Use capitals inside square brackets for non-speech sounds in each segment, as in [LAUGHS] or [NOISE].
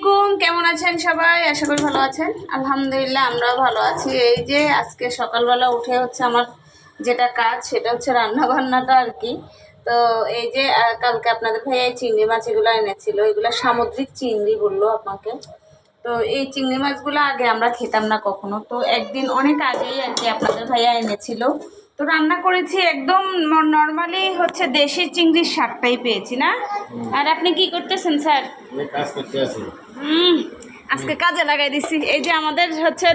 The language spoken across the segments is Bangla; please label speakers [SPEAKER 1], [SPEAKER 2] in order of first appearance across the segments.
[SPEAKER 1] আলাইকুম, কেমন আছেন সবাই? আশা করি ভালো আছেন। আলহামদুলিল্লাহ, আমরাও ভালো আছি। এই যে আজকে সকালবেলা উঠে হচ্ছে আমার যেটা কাজ, সেটা হচ্ছে রান্না বান্নাটা আর কি। তো এই যে কালকে আপনাদের ভাই এই চিংড়ি মাছ এগুলো এনেছিল। এগুলো সামুদ্রিক চিংড়ি বলল আপনাকে। তো এই চিংড়ি মাছগুলো আগে আমরা খেতাম না কখনো। তো একদিন, অনেক আগেই আর কি আপনাদের ভাইয়া এনেছিল। তো রান্না করেছি একদম নর্মালি হচ্ছে দেশি চিংড়ির স্বাদটাই পেয়েছি না? আর আপনি কি করতেছেন, স্যার? আজকে কাজে লাগাই দিছি। এই যে আমাদের হচ্ছে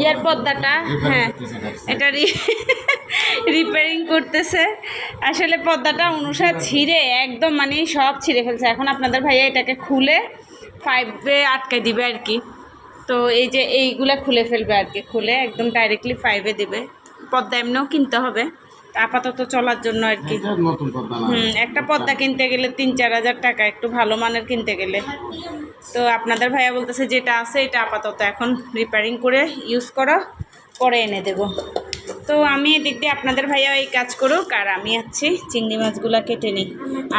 [SPEAKER 1] ইয়ের পর্দাটা হ্যাঁ এটা রিপেয়ারিং [LAUGHS] করতেছে। আসলে পর্দাটা অনুসার ছিঁড়ে একদম মানে সব ছিঁড়ে ফেলছে। এখন আপনাদের ভাইয়া এটাকে খুলে ফাইভে আটকে দিবে আর কি। তো এই যে এইগুলা খুলে ফেলবে আর কি। খুলে একদম ডাইরেক্টলি ফাইভে দিবে। পর্দা এমনিও কিনতে হবে। আপাতত চলার জন্য আর কি।
[SPEAKER 2] পদ্মা
[SPEAKER 1] হুম একটা পর্দা কিনতে গেলে তিন চার হাজার টাকা একটু ভালো মানের কিনতে গেলে। তো আপনাদের ভাইয়া বলতেছে যেটা আছে এটা আপাতত এখন রিপেয়ারিং করে ইউজ করো পরে এনে দেব। তো আমি এদিক দিয়ে আপনাদের ভাইয়া এই কাজ করুক আর আমি আছি চিংড়ি মাছগুলো কেটে নিই।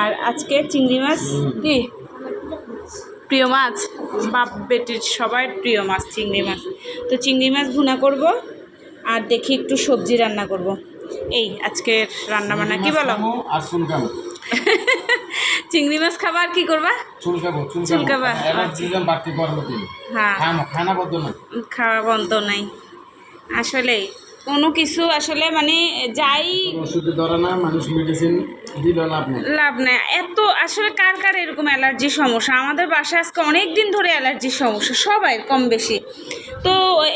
[SPEAKER 1] আর আজকে চিংড়ি মাছ কি? প্রিয় মাছ? বাপ বেটির সবার প্রিয় মাছ চিংড়ি মাছ। তো চিংড়ি মাছ ভুনা করব আর দেখি একটু সবজি রান্না করব। এই আজকের রান্না বান্না কি বলো? চিংড়ি মাছ খাবার [LAUGHS] কি করবা? হ্যাঁ। খাওয়া বন্ধ নাই। আসলে কোনো কিছু আসলে মানে যাই
[SPEAKER 2] ওষুধে ধরে না মানুষ মেডিসিন দিল লাভ নেই।
[SPEAKER 1] লাভ নেই। এত আসলে কার কার এরকম অ্যালার্জির সমস্যা? আমাদের বাসায় আজকে অনেক দিন ধরে অ্যালার্জির সমস্যা সবাই কম বেশি। তো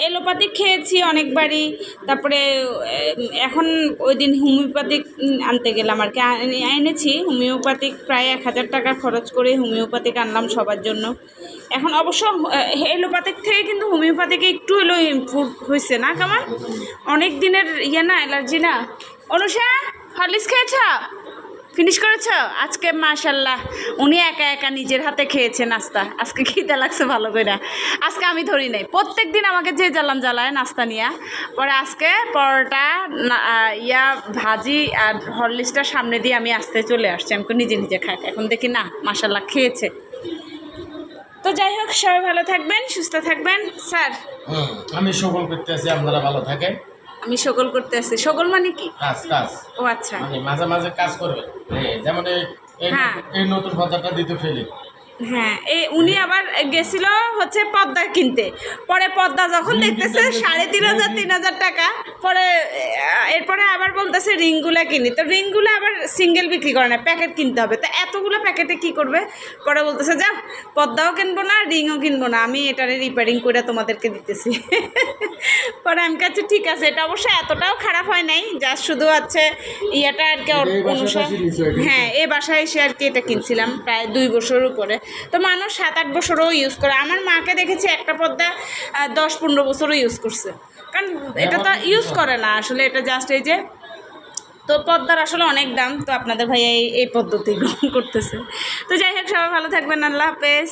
[SPEAKER 1] এলোপ্যাথিক খেয়েছি অনেকবারই তারপরে এখন ওই দিন হোমিওপ্যাথিক আনতে গেলাম আর কি। এনেছি হোমিওপ্যাথিক প্রায় এক হাজার টাকা খরচ করে হোমিওপ্যাথিক আনলাম সবার জন্য। এখন অবশ্য এলোপ্যাথিক থেকে কিন্তু হোমিওপ্যাথিকে একটু হলেও ইমপ্রুভ হয়েছে না কেমন অনেক দিনের ইয়ে না, অ্যালার্জি না। অনুষা, হরলিক্স খেয়েছ? ফিনিশ করেছ? আজকে মাশাল্লাহ, উনি একা একা নিজের হাতে খেয়েছে নাস্তা। আজকে খিদে লাগছে ভালো করে। না আজকে আমি ধরি নাই। প্রত্যেক দিন আমাকে যে জ্বালাম জ্বালায় নাস্তা নিয়ে, পরে আজকে পরোটা ইয়া, ভাজি আর হরলিক্সটা সামনে দিয়ে আমি আসতে চলে আসছি। আমি নিজে নিজে খাক। এখন দেখি না, মাশাল্লাহ খেয়েছে। তো যাই হোক, সবাই ভালো থাকবেন, সুস্থ থাকবেন। স্যার।
[SPEAKER 2] আমি সকল করতে আছি আপনারা ভালো থাকেন।
[SPEAKER 1] আমি সকল করতে আসছি। সকল মানে কি?
[SPEAKER 2] কাজ কাজ।
[SPEAKER 1] ও আচ্ছা।
[SPEAKER 2] মানে মাঝে মাঝে কাজ করবেন এই যেমন এই- এই
[SPEAKER 1] হ্যাঁ।
[SPEAKER 2] নতুন পদ্মাটা দিতে ফেলি।
[SPEAKER 1] হ্যাঁ এই উনি আবার গেছিল হচ্ছে পদ্মা কিনতে। পরে পদ্মা যখন দেখতেছে সাড়ে তিন হাজার তিন হাজার টাকা পরে এরপরে আবার বলতেছে রিংগুলা কিনি। তো রিংগুলো আবার সিঙ্গেল বিক্রি করে না প্যাকেট কিনতে হবে। তো এতগুলো প্যাকেটে কি করবে? পরে বলতেছে যা পদ্মাও কিনবো না রিংও কিনবো না। আমি এটারে রিপেয়ারিং করে তোমাদেরকে দিতেছি। পরে আমি কাছে ঠিক আছে এটা অবশ্য এতটাও খারাপ হয় নাই যা শুধু আছে ইয়েটা আর কি অনুসার? হ্যাঁ এ বাসায় এসে আর কি এটা কিনছিলাম প্রায় দুই বছর উপরে। তো মানুষ সাত আট বছরও ইউজ করে। আমার মাকে দেখেছি একটা পর্দা দশ পনেরো বছরও ইউজ করছে। কারণ এটা তো ইউজ করে না আসলে এটা জাস্ট এই যে তো পদ্মার আসলে অনেক দাম তো আপনাদের ভাইয়া এই এই পদ্ধতি গ্রহণ করতেছে। তো যাই হোক সবাই ভালো থাকবেন
[SPEAKER 2] আল্লাহ হাফেজ।